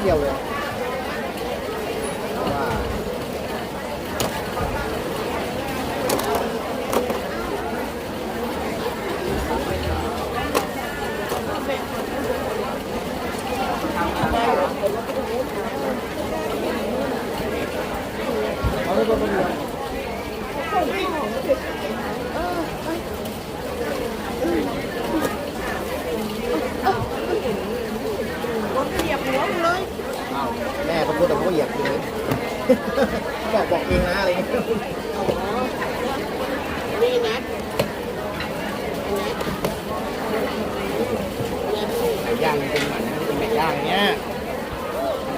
ดเดียวเลยว่า เหยียบหัวมึงเลย อ้าวแม่เขาพูดแต่เขาก็เหยียบจริงเลย บอกบอกเองนะอะไรเงี้ย นี่นะ ไก่ย่างมันเป็นหมันนะเป็นไก่ย่างเงี้ย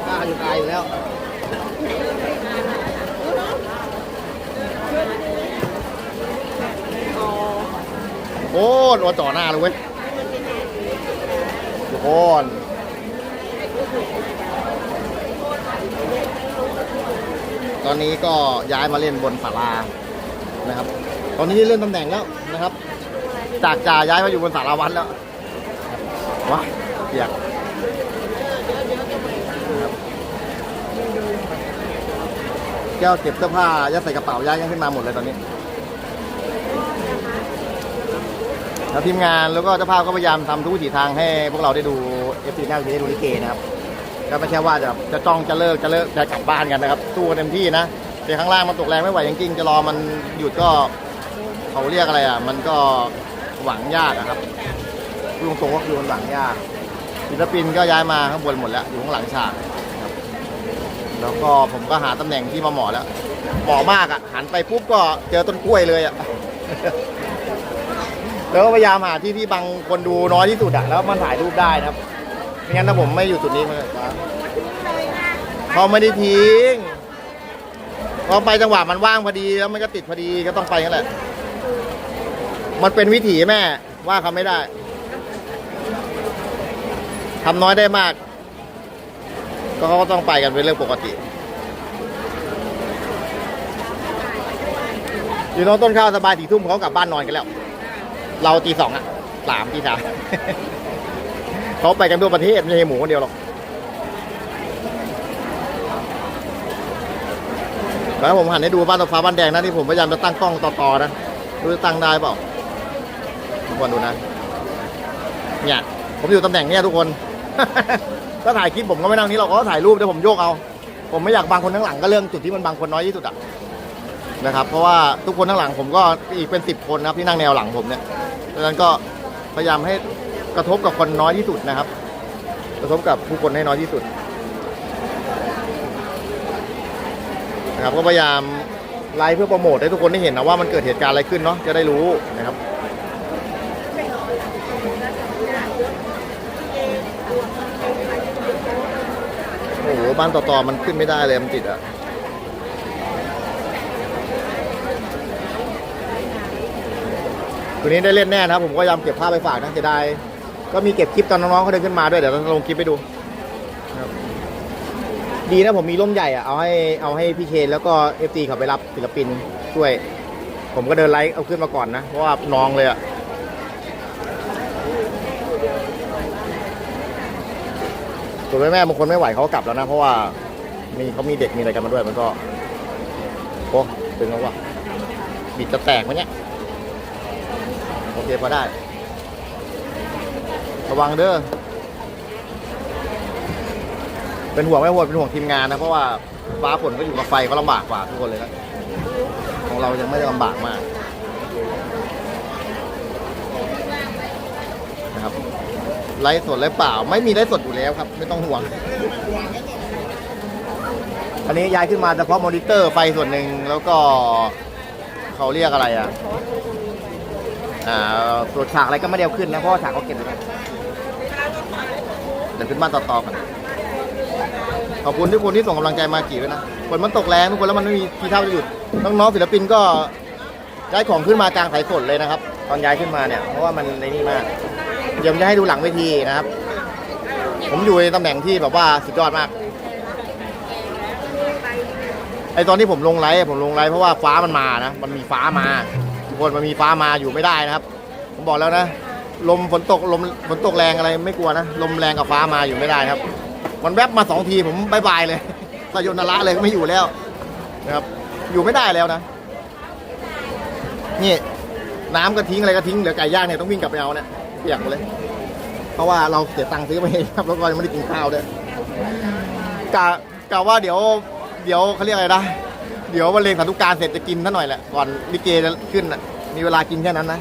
กล้าอยู่ไกลอยู่แล้ว อ๋อ โอ้โดนต่อหน้าเลยเว้ยทุกคนตอนนี้ก็ย้ายมาเล่นบนศาลานะครับ ตอนนี้เลื่อนตำแหน่งแล้วนะครับ จากจ่าย้ายมาอยู่บนศาลาวัดแล้วว้าเปียกแก้วเก็บเสื้อผ้ายัดใส่กระเป๋าย้ายยังขึ้นมาหมดเลยตอนนี้ แล้วทีมงานแล้วก็เจ้าภาพก็พยายามทำทุกวิถีทางให้พวกเราได้ดูเอฟซีหน้าวีได้ดูลิเกนะครับก็ไม่ใช่ว่าจะจะจ้องจะเลิกจะเลิกจะกลับบ้านกันนะครับสู้กันเต็มที่นะแต่ข้างล่างมันตกแรงไม่ไหวจริงๆจะรอมันหยุดก็เขาเรียกอะไรอะ มันก็หวังยากอะครับพูดตรงๆก็คือมันหวังยากศิลปินก็ย้ายมาข้างบนหมดแล้วอยู่ข้างหลังฉากครับแล้วก็ผมก็หาตำแหน่งที่มาเหมาะแล้วเหมาะมากอะหันไปปุ๊บก็เจอต้นกล้วยเลยอะ แล้วก็พยายามหาที่ที่บางคนดูน้อยที่สุดอะแล้วมันถ่ายรูปได้นะครับไม่งั้นถ้าผมไม่อยู่จุดนี้มันจะเขาไม่ได้ทิ้งพอไปจังหวะมันว่างพอดีแล้วมันก็ติดพอดีก็ต้องไปนั่นแหละ มันเป็นวิถีแม่ว่าเขาไม่ได้ทำน้อยได้มาก ก็เขาก็ต้องไปกันเป็นเรื่องปกติ อยู่น้องต้นข้าวสบายสี่ทุ่มเขากลับบ้านนอนกันแล้ว เราตีสองอะสามตีสามเขาไปกันทั่วประเทศไม่ใช่หมูคนเดียวหรอกแล้วผมหันให้ดูบ้านตกฟ้าบ้านแดงนะที่ผมพยายามจะตั้งกล้องต่อๆนะดูจะตั้งได้เปล่าทุกคนดูนะเนี่ยผมอยู่ตำแหน่งเนี้ยทุกคน ถ้าถ่ายคลิปผมก็ไม่นั่งนี้เราก็ถ่ายรูปเดี๋ยวผมโยกเอา ผมไม่อยากบังคนข้างหลังก็เรื่องจุดที่มันบังคนน้อยที่สุดอะ นะครับ เพราะว่าทุกคนข้างหลังผมก็อีกเป็นสิบคนนะครับที่นั่งแนวหลังผมเนี่ยดังนั้นก็พยายามให้กระทบกับคนน้อยที่สุดนะครับ กระทบกับผู้คนให้น้อยที่สุดนะครับก็พยายามไลฟ์เพื่อโปรโมทให้ทุกคนได้เห็นนะว่ามันเกิดเหตุการณ์อะไรขึ้นเนาะจะได้รู้นะครับโอ้โหบ้านต่อๆมันขึ้นไม่ได้เลยมันติดอะ คืนนี้ได้เล่นแน่นะผมก็ยายามเก็บภาพไปฝากนะเสียดายก็มีเก็บคลิปตอนน้องๆเขาเดินขึ้นมาด้วยเดี๋ยวเราลงคลิปไปดูดีนะผมมีร่มใหญ่อะเอาให้เอาให้พี่เคนแล้วก็เอฟซีเขาไปรับศิลปินช่วย ผมก็เดินไลฟ์เอาขึ้นมาก่อนนะ เพราะว่าน้องเลยอะส่วนแม่แม่บางคนไม่ไหวเขากลับแล้วนะ เพราะว่ามีเขามีเด็กมีอะไรกันมาด้วยมันก็โอ้ตึงแล้วว่ะบิดจะแตกมั้ยเนี่ย เคพอได้ ระวังเด้อ เป็นห่วงไม่ห่วงเป็นห่วงทีมงานนะ เพราะว่าฟ้าฝนก็อยู่กับไฟก็ลำบากกว่าทุกคนเลยนะของเรายังไม่ได้ลำบากมากนะครับไลฟ์สดไลฟ์เปล่า ไม่มีไลฟ์สดอยู่แล้วครับ ไม่ต้องห่วง อันนี้ย้ายขึ้นมาเฉพาะมอนิเตอร์ไฟส่วนหนึ่งแล้วก็เขาเรียกอะไรอะอ่า ตรวจฉากอะไรก็ไม่ได้เอาขึ้นนะเพราะว่าฉากเขาเก็บไว้แล้วเดี๋ยวขึ้นบ้านต่อๆกันขอบคุณทุกคนที่ส่งกำลังใจมากี่ด้วยนะฝนมันตกแรงทุกคนแล้วมันไม่มีทีเท่าจะหยุดน้องๆศิลปินก็ย้ายของขึ้นมากลางสายฝนเลยนะครับ ตอนย้ายขึ้นมาเนี่ยเพราะว่ามันในนี่มากเดี๋ยวจะให้ดูหลังเวทีนะครับ ผมอยู่ในตำแหน่งที่แบบว่าสุดยอดมากไอตอนที่ผมลงไลฟ์ผมลงไลฟ์เพราะว่าฟ้ามันมานะ มันมีฟ้ามา คนมันมีฟ้ามาอยู่ไม่ได้นะครับ ผมบอกแล้วนะ ลมฝนตกลมฝนตกแรงอะไรไม่กลัวนะ ลมแรงกับฟ้ามาอยู่ไม่ได้ครับ มันแวบมาสองทีผมบายบายเลยสยนละเลยไม่อยู่แล้วนะครับ อยู่ไม่ได้แล้วนะ นี่น้ำก็ทิ้งอะไรก็ทิ้งเหลือไก่ย่างเนี่ยต้องวิ่งกลับไปเอาเนี่ยเปียกหมดเลย เพราะว่าเราเสียตังค์ซื้อมาเองครับแล้วก็ยังไม่ได้กินข้าวด้วยกะกะว่าเดี๋ยว เดี๋ยวเขาเรียกอะไรนะ เดี๋ยววันเลงสันตุการเสร็จจะกินท่าหน่อยแหละ ก่อนลิเกจะขึ้นน่ะ มีเวลากินแค่นั้นนะ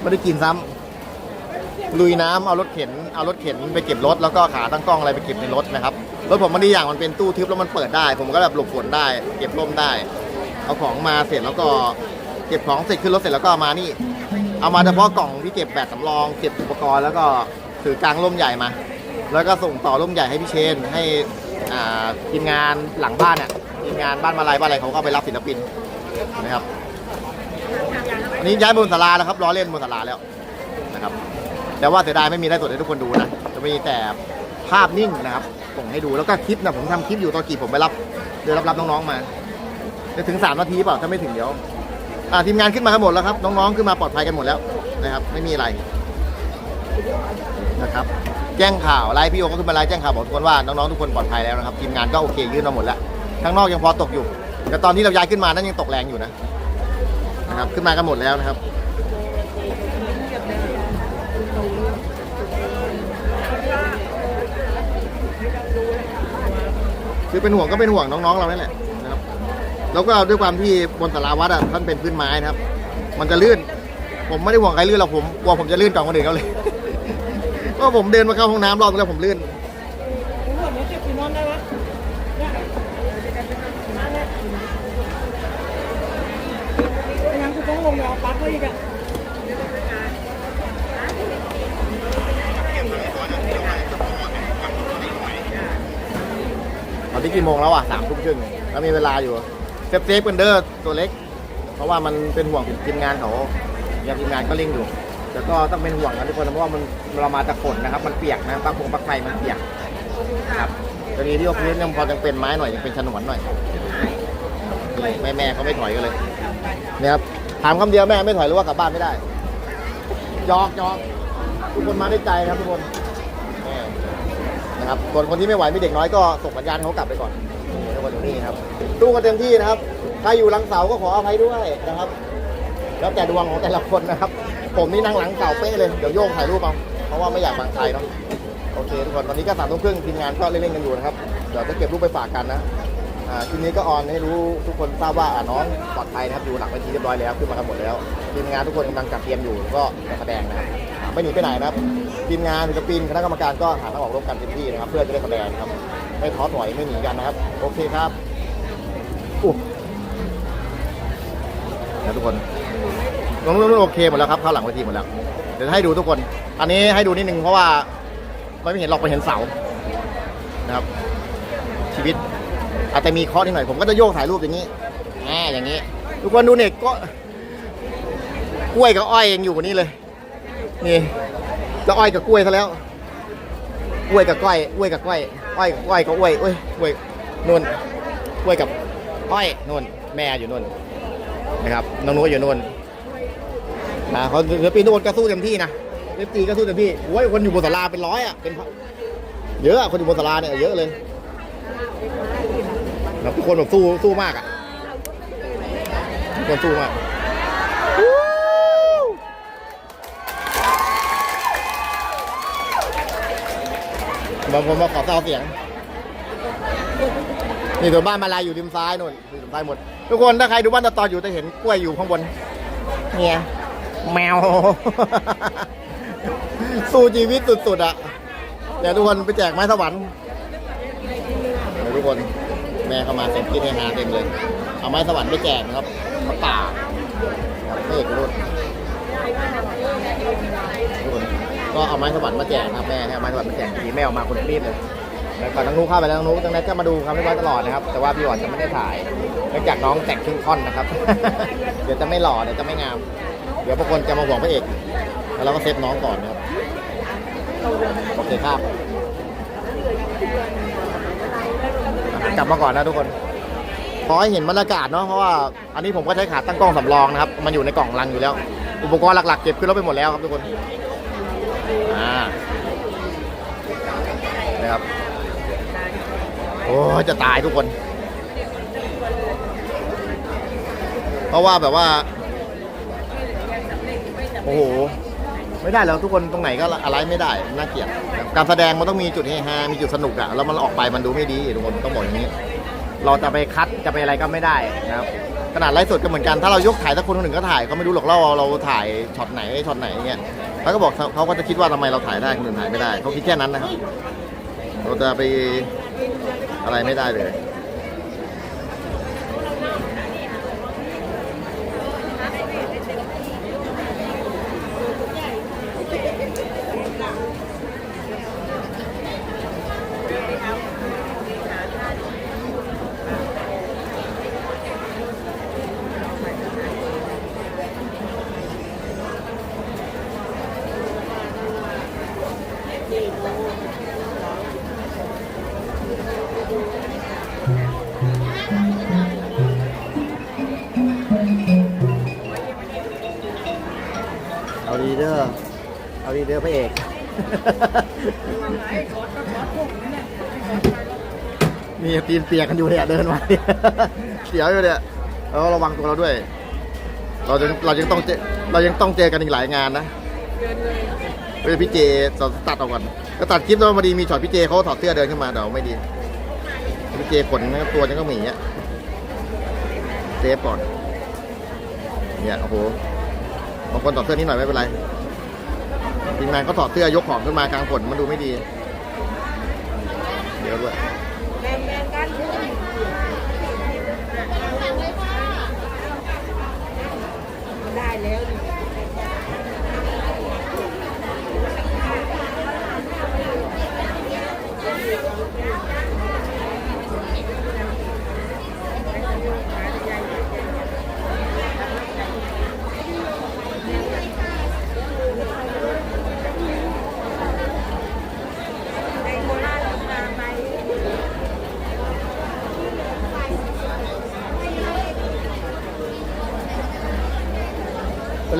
ไม่ได้กินซ้ำลุยน้ำเอารถเข็น เอารถเข็นไปเก็บรถ แล้วก็ขาตั้งกล้องอะไรไปเก็บในรถนะครับ รถผมมันดีอย่างมันเป็นตู้ทึบแล้วมันเปิดได้ ผมก็แบบหลบฝนได้ เก็บร่มได้ เอาของมาเสร็จแล้วก็เก็บของเสร็จขึ้นรถเสร็จแล้วก็เอามานี่ เอามาเฉพาะกล่องที่เก็บแบตสำรอง เก็บอุปกรณ์แล้วก็ถือกลางร่มใหญ่มา แล้วก็ส่งต่อร่มใหญ่ให้พี่เชนให้ อ่าทีมงานหลังบ้านอะทีมงานบ้านมาลายบ้านอะไรเขาก็ไปรับศิลปินนะครับอันนี้ย้ายบนศาลาแล้วครับล้อเล่นบนศาลาแล้วนะครับแต่ว่าเสียดายไม่มีได้สดให้ทุกคนดูนะจะมีแต่ภาพนิ่งนะครับส่งให้ดูแล้วก็คลิปนะผมทำคลิปอยู่ตอนกี่ผมไปรับเดี๋ยวรับรับน้องๆมาจะถึงสามนาทีเปล่าถ้าไม่ถึงเดี๋ยวทีมงานขึ้นมากันหมดแล้วครับ น้องๆขึ้นมาปลอดภัยกันหมดแล้วนะครับ ไม่มีอะไรนะครับ แจ้งข่าวไลฟ์พี่โอก็ขึ้นมาไลฟ์แจ้งข่าวบอกทุกคนว่าน้องๆทุกคนปลอดภัยแล้วนะครับทีมงานก็โอเคยื่นมาหมดแล้วข้างนอกยังพอตกอยู่ แต่ตอนที่เราย้ายขึ้นมานั้นยังตกแรงอยู่นะนะครับขึ้นมากันหมดแล้วนะครับคือเป็นห่วงก็เป็นห่วงน้องๆเรานั่นแหละนะครับแล้วก็ด้วยความที่บนสาราวัดอะท่านเป็นพื้นไม้นะครับ มันจะลื่น ผมไม่ได้ห่วงใครลื่นหรอกผมกลัวผมจะลื่นก่อนคนอื่นเขาเลย ก็ผมเดินมาเข้าห้องน้ำรอบนึงแล้วผมลื่นคุณเหมือนเก็บที่นอนได้ไหมเนี่ยนั่นแหละไม่งั้นกูต้องลงไปเอาปลั๊กไว้อีกอะตอนนี้กี่โมงแล้วอะสามทุ่มครึ่งแล้วมีเวลาอยู่เซฟเซฟกันเด้อตัวเล็ก เพราะว่ามันเป็นห่วงทีมงานเขาอย่างทีมงานก็เร่งอยู่ แต่ก็ต้องเป็นห่วงกันทุกคนนะเพราะว่ามันเรามาจากฝนนะครับ มันเปียกนะปลักพงปลักไฟมันเปียกครับตอนนี้ที่ออฟฟิศยังพอยังเป็นไม้หน่อยยังเป็นฉนวนหน่อยแม่แม่เขาไม่ถอยกันเลยนี่ยครับถามคำเดียวแม่ไม่ถอยหรือว่ากลับบ้านไม่ได้ยอกยอกทุกคนมาด้วยใจนะครับทุกคนนะครับส่วนคนที่ไม่ไหวมีเด็กน้อยก็ส่งสัญญาณเขากลับไปก่อนทุกคนอยู่นี่ครับตู้กันเต็มที่นะครับ ใครอยู่หลังเสาก็ขออภัยด้วยนะครับ แล้วแต่ดวงของแต่ละคนนะครับ ผมนี่นั่งหลังเก่าเป๊ะเลย เดี๋ยวโยงถ่ายรูปเอาเพราะว่าไม่อยากบังใครเนาะ โอเคทุกคนตอนนี้ก็สามทุ่มครึ่งทีมงานก็เล่นๆกันอยู่นะครับ เดี๋ยวจะเก็บรูปไปฝากกันนะ อ่าทีนี้ก็ออนให้รู้ทุกคนทราบว่าอ่าน้องปลอดภัยนะครับอยู่หลังเวทีเรียบร้อยแล้วขึ้นมากันหมดแล้ว ทีมงานทุกคนกำลังจัดเตรียมอยู่ก็จะแสดงนะครับไม่หนีไปไหนนะครับ ทีมงานศิลปินคณะกรรมการก็หาทางออกร่วมกันเต็มที่นะครับ เพื่อจะได้แสดงนะครับ ไม่ท้อถอยไม่หนีกันนะครับ โอเคครับอู้นะทุกคน น้องนุ่นโอเคหมดแล้วครับเข้าหลังเวทีหมดแล้วเดี๋ยวให้ดูทุกคน อันนี้ให้ดูนิดนึงเพราะว่าไม่เห็นหรอกไปเห็นเสานะครับ ชีวิต อาจจะมีเคอนิดหน่อยผมก็จะโยกถ่ายรูปอย่างนี้แหมอย่างนี้ ทุกคนดูเนี่ยก็กล้วยกับอ้อยยังอยู่กว่านี้เลย นี่จะอ้อยกับกล้วยซะแล้วกล้วยกับก้อยกล้วยกับก้อยอ้อยกับก้อยกับอ้วยอ้ยกล้วยนุ่นกล้วยกับอ้อยนุ่นแม่อยู่นุ่นนะครับน้องนุ้ยอยู่นุ่น นะเขาศิลปินทุกคนก็สู้เต็มที่นะเอฟซีก็สู้เต็มที่โอ้ยคนอยู่บนศาลาเป็นร้อยอะเป็นเยอะอะคนอยู่บนศาลาเนี่ยเยอะเลยนะทุกคนแบบสู้สู้มากอะทุกคนสู้มากบางคนมาขอเศร้าเสียง นี่ตัวบ้านมาลายอยู่ริมซ้ายนู่นริมซ้ายหมด ทุกคนถ้าใครดูบ้านตะตออยู่จะเห็นกล้วยอยู่ข้างบน เนี่ย แมว สู้ชีวิตสุดๆอะเดี๋ยวทุกคนไปแจกไม้สวรรค์เดี๋ยวทุกคนแม่เข้ามาเต็มกินให้หาเต็มเลย เอาไม้สวรรค์ไปแจกนะครับพระป่าบเมฆรุ่นทุกคนก็เอาไม้สวรรค์มาแจกนะครับแม่ให้เอาไม้สวรรค์มาแจกทีแม่ออกมาคนรีบเลยแล้วก่อนน้องนุ๊กเข้าไปแล้วน้องนุ๊กตั้งแต่ก็มาดูความเรียบร้ตลอดนะครับ แต่ว่าพี่หวานจะไม่ได้ถ่ายเนื่องจากน้องแต่งครึ่งท่อนนะครับ เดี๋ยวจะไม่หล่อเดี๋ยวจะไม่งาม เดี๋ยวพวกคนจะมาห่วงพระเอก แล้วเราก็เซฟน้องก่อนนะครับ โอเคครับ กลับมาก่อนนะทุกคน ขอให้เห็นบรรยากาศเนาะ เพราะว่าอันนี้ผมก็ใช้ขาตั้งกล้องสำรองนะครับ มันอยู่ในกล่องลังอยู่แล้ว อุปกรณ์หลักๆ เก็บขึ้นรถไปหมดแล้วครับทุกคน อ่า นะครับ โอ้จะตายทุกคน เพราะว่าแบบว่า โอ้โห ไม่ได้แล้วทุกคนตรงไหนก็อะไรไม่ได้ น่าเกลียด การแสดงมันต้องมีจุดเฮฮา มีจุดสนุกอะแล้วมันออกไปมันดูไม่ดีทุกคนต้องบอกอย่างนี้ เราจะไปคัดจะไปอะไรก็ไม่ได้นะครับ ขนาดไลฟ์สดก็เหมือนกัน ถ้าเรายกถ่ายสักคนคนหนึ่งก็ถ่ายก็ไม่รู้หรอกเราเราถ่ายช็อตไหนช็อตไหนเงี้ยแล้วก็บอกเขาก็จะคิดว่าทำไมเราถ่ายได้คนอื่นถ่ายไม่ได้ เขาคิดแค่นั้นนะครับ เราจะไปอะไรไม่ได้เลย เด้อพระเอกนี่ตีนเปียกกันอยู่เนี่ยเดินมาเสียวอยู่เนี่ยเราระวังตัวเราด้วย เราจะเรายังต้องเจเรายังต้องเจอกันอีกหลายงานนะเฮ้ยพี่เจตัดออกก่อนก็ตัดคลิปแล้วพอดีมีช็อตพี่เจเขาถอดเสื้อเดินขึ้นมาเดี๋ยวไม่ดีพี่เจขนตัวยังก็หมีอะเซฟก่อนเนี่ยโอ้โหบางคนถอดเสื้อนิดหน่อยไม่เป็นไร ทีมงานเขาถอดเสื้อยกของขึ้นมากลางฝนมันดูไม่ดี เดี๋ยวด้วย แบ่งแบ่งกันได้แล้วนี่ ตัว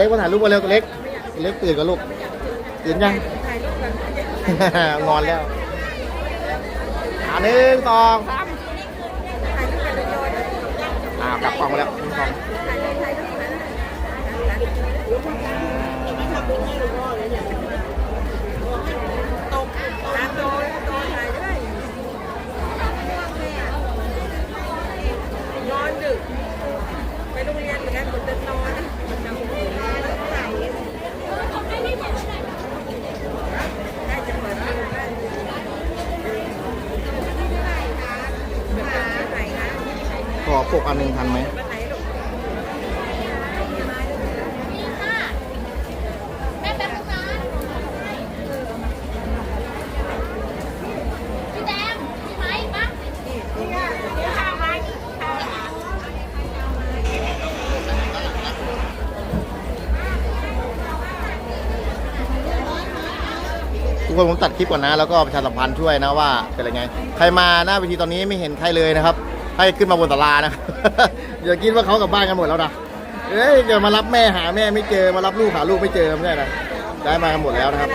เล็กมาถ่ายรูปมาเร็วตัวเล็กตัวเล็กตื่นกับลูกตื่นยังถ่ายรูปกันงอนแล้วอ่าหนึ่งสองสามถ่ายรูปกันเลยโยนอ่ากลับกล้องมาแล้ว ขอปกอันหนึ่งทันไหมทุกคนผมตัดคลิปก่อนนะ แล้วก็ประชาสัมพันธ์ช่วยนะว่าเป็นไรไง ใครมาหน้าเวทีตอนนี้ไม่เห็นใครเลยนะครับ ให้ขึ้นมาบนศาลานะ อย่าคิดว่าเขากลับบ้านกันหมดแล้วนะเอ้ยเดี๋ยวมารับแม่หาแม่ไม่เจอมารับลูกหาลูกไม่เจอไม่ใช่นะได้มากันหมดแล้วนะครับ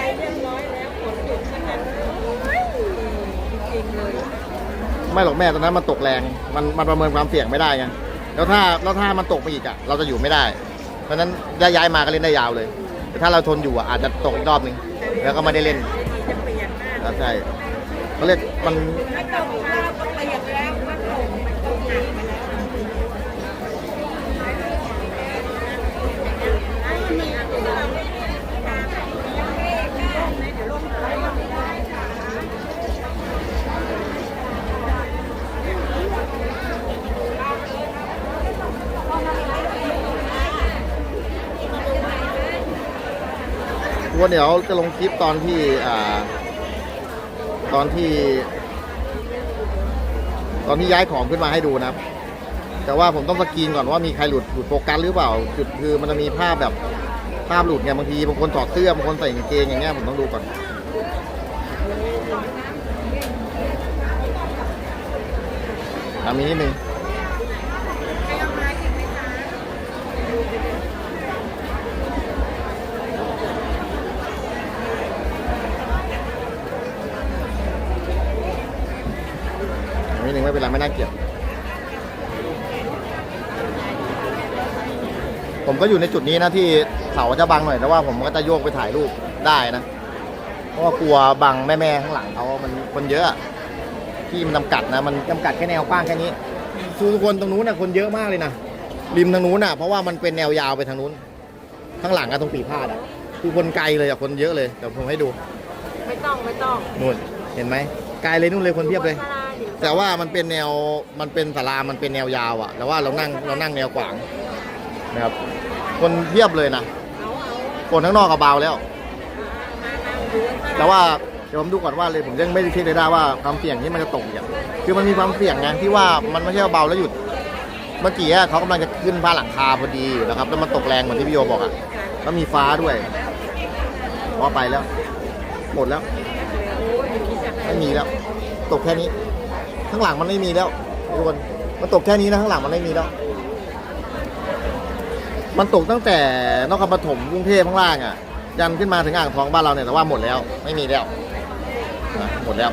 ไม่หรอกแม่ตอนนั้นมันตกแรง มันมันประเมินความเสี่ยงไม่ได้ไงแล้วถ้าแล้วถ้ามันตกไปอีกอะเราจะอยู่ไม่ได้ เพราะฉะนั้นย้ายย้ายมาก็เล่นได้ยาวเลย แต่ถ้าเราทนอยู่อะอาจจะตกอีกรอบหนึ่งแล้วก็ไม่ได้เล่นจะเปลี่ยนหน้าแล้วใช่เขาเรียกมัน ไม่ตกข้าวต้องเปลี่ยนแล้วมันตกมันตกหนักไปแล้ว ทุกคน เดี๋ยวจะลงคลิปตอนที่อ่า ตอนที่ ตอนที่ย้ายของขึ้นมาให้ดูนะครับ แต่ว่าผมต้องสกรีนก่อนว่ามีใครหลุดหลุดโฟกัสหรือเปล่า จุดคือมันจะมีภาพแบบภาพหลุดไงบางทีบางคนถอดเสื้อบางคนใส่กางเกงอย่างเงี้ยผมต้องดูก่อนอะมีนิดนึง ผมก็อยู่ในจุดนี้นะที่เสาจะบังหน่อยแต่ว่าผมก็จะโยกไปถ่ายรูปได้นะ เพราะว่ากลัวบังแม่ๆข้างหลังเขามันคนเยอะที่มันจำกัดนะ มันจำกัดแค่แนวกว้างแค่นี้ทุกคนตรงนู้นนะคนเยอะมากเลยนะริมทางนู้นน่ะเพราะว่ามันเป็นแนวยาวไปทางนู้น ข้างหลังอะตรงปีพาดอะคือคนไกลเลยอะคนเยอะเลยเดี๋ยวผมให้ดู ไม่ต้องไม่ต้องนู่นเห็นไหมไกลเลยนู่นเลยคนเพียบเลยศาลาเดี๋ยวแต่ว่ามันเป็นแนวมันเป็นศาลามันเป็นแนวยาวอะแต่ว่าเรานั่งเรานั่งแนวขวางนะครับ คนเพียบเลยนะ เอาเอาคนข้างนอกก็เบาแล้ว มามาดูกันแต่ว่าเดี๋ยวผมดูก่อนว่าเลยผมยังไม่ได้เช็คเลยได้ว่าความเสี่ยงที่มันจะตกอย่างคือมันมีความเสี่ยงไงที่ว่ามันไม่ใช่ว่าเบาแล้วหยุด เมื่อกี้อะเขากำลังจะขึ้นผ้าหลังคาพอดีนะครับ แล้วมันตกแรงเหมือนที่พี่โยบอกอะแล้วมีฟ้าด้วยพอไปแล้ว หมดแล้ว ไม่มีแล้ว ตกแค่นี้ ข้างหลังมันไม่มีแล้วทุกคนมันตกแค่นี้นะข้างหลังมันไม่มีแล้ว มันตกตั้งแต่นครปฐมกรุงเทพข้างล่างอะ ยันขึ้นมาถึงอ่างทองบ้านเราเนี่ยแต่ว่าหมดแล้วไม่มีแล้วนะหมดแล้ว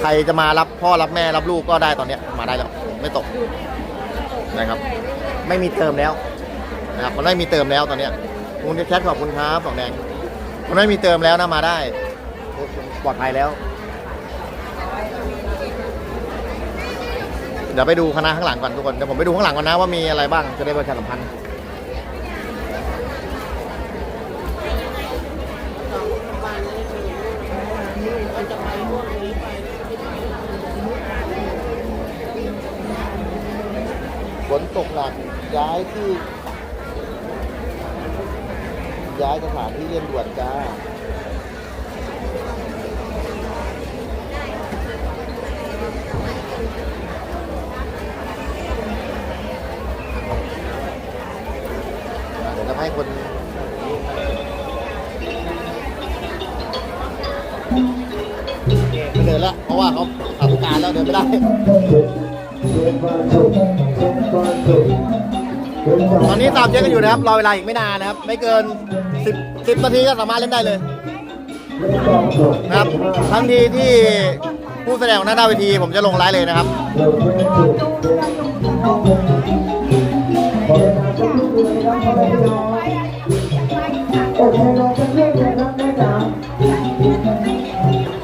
ใครจะมารับพ่อรับแม่รับลูกก็ได้ตอนเนี้ยมาได้แล้วไม่ตกนะครับ ไม่มีเติมแล้วนะครับมันไม่มีเติมแล้วตอนเนี้ยคุณแคทขอบคุณครับสองแดงมันไม่มีเติมแล้วนะมาได้ปลอดภัยแล้ว เดี๋ยวไปดูคณะข้างหลังก่อนทุกคนเดี๋ยวผมไปดูข้างหลังก่อนนะว่ามีอะไรบ้างจะได้ประชาสัมพันธ์ ฝนตกหนักย้ายที่ ย้ายสถานที่เรียนด่วนจ้าะว่าเขาขาดการแล้วเดินไม่ได้ตอนนี้ตามเช็คกันอยู่นะครับรอเวลาอีกไม่นานนะครับ ไม่เกิน 10 10นาทีก็สามารถเล่นได้เลยนะครับทันทีที่ผู้แสดงของหน้าเวทีผมจะลงไลฟ์เลยนะครับ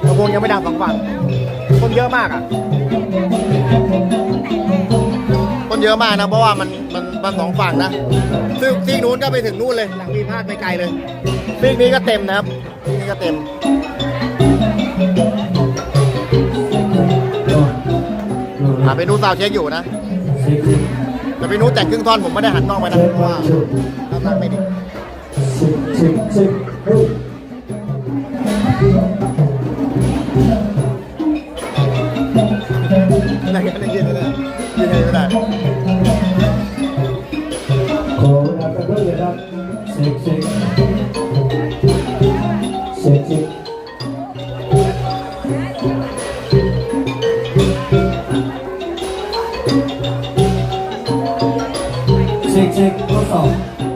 ลำโพงยังไม่ดังสองฝั่ง คนเยอะมากอะ คนเยอะมากนะ เพราะว่ามันมันมันสองฝั่งนะซึ่งซีกนู้นก็ไปถึงนู่นเลย หลังมีพาดไม่ไกลเลยซีกนี้ก็เต็มนะครับซีกนี้ก็เต็มอะไปนูซาวเช็คอยู่นะแต่ไปนู้นแต่งครึ่งท่อนผมไม่ได้หันนอกไปนะเพราะว่าน้ำหนักไม่ดี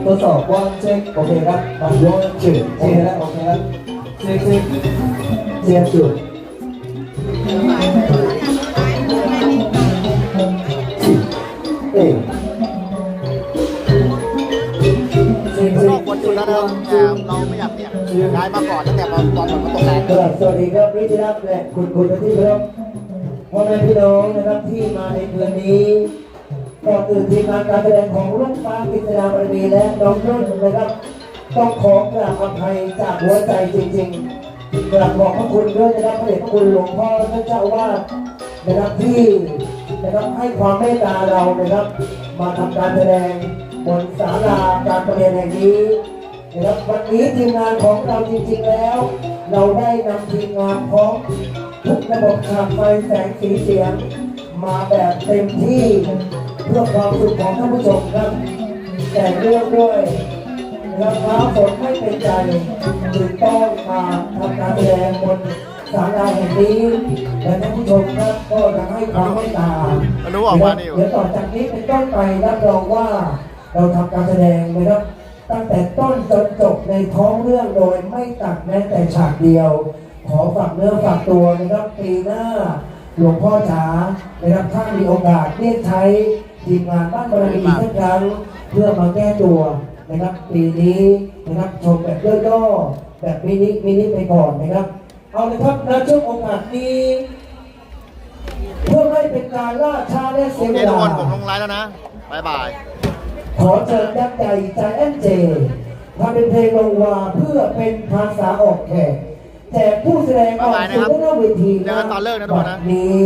ทดสอบว่าเช็คโอเคครับมาโยนจุดโอเคแล้วโอเคแล้วเช็คเช็คเทียจุดเอ๊ะเช็คก็เช็คควรจุดแล้วนะครับแต่เราไม่อยากเนี่ยย้ายมาก่อนตั้งแต่ตอนตอนฝนตกแรงสวัสดีครับพี่ที่รักและคุณคุณที่เคารพพ่อแม่พี่น้องนะครับที่มาในคืนนี้ ก่อนอื่นทีมงานการแสดงของรุ่งฟ้ากิจนาบารมีและน้องนุ่นนะครับต้องขอกราบอภัยจากหัวใจจริงๆกราบขอบพระคุณด้วยนะครับพระเดชพระคุณหลวงพ่อท่านเจ้าอาวานะครับที่นะครับให้ความเมตตาเรานะครับ มาทำการแสดงบนศาลาการประเรียนแห่งนี้นะครับวันนี้ทีมงานของเราจริงๆแล้ว เราได้นำทีมงานพร้อมทุกระบบขับไฟแสงสีเสียง มาแบบเต็มที่ เพื่อความสุขของท่านผู้ชมครับ แต่เรื่องด้วยนะครับฟ้าฝนไม่เป็นใจจึงต้องมาทำการแสดงบนศาลาแห่งนี้และท่านผู้ชมครับก็ยังให้ความเมตตาอนุออกมานี่อยู่เดี๋ยวต่อจากนี้เป็นต้นไปรับรองว่าเราทำการแสดงนะครับตั้งแต่ต้นจนจบในท้องเรื่องโดยไม่ตัดแม้แต่ฉากเดียว ขอฝากเนื้อฝากตัวนะครับปีหน้าหลวงพ่อจ๋านะครับถ้ามีโอกาสเรียกใช้ ทีมงานบ้านบารมีอีกสักครั้งเพื่อมาแก้ตัวนะครับ ปีนี้นะครับชมแบบย่อๆแบบมินิมินิไปก่อนนะครับ เอาเลยครับณช่วงโอกาสนี้เพื่อไม่เป็นการล่าช้าและโอเสียเคเวทุกลาคนผมลงไลน์แล้วนะบายบาย ขอเชิญยักษ์ใหญ่ใจแอนเจทำเป็นเพลงลงวาเพื่อเป็นภาษาออกแขกแจกผู้แสดงออกสู่ด้านหน้าเวทีเจอกันตอนเลิกนะทุกคนนะบัดนี้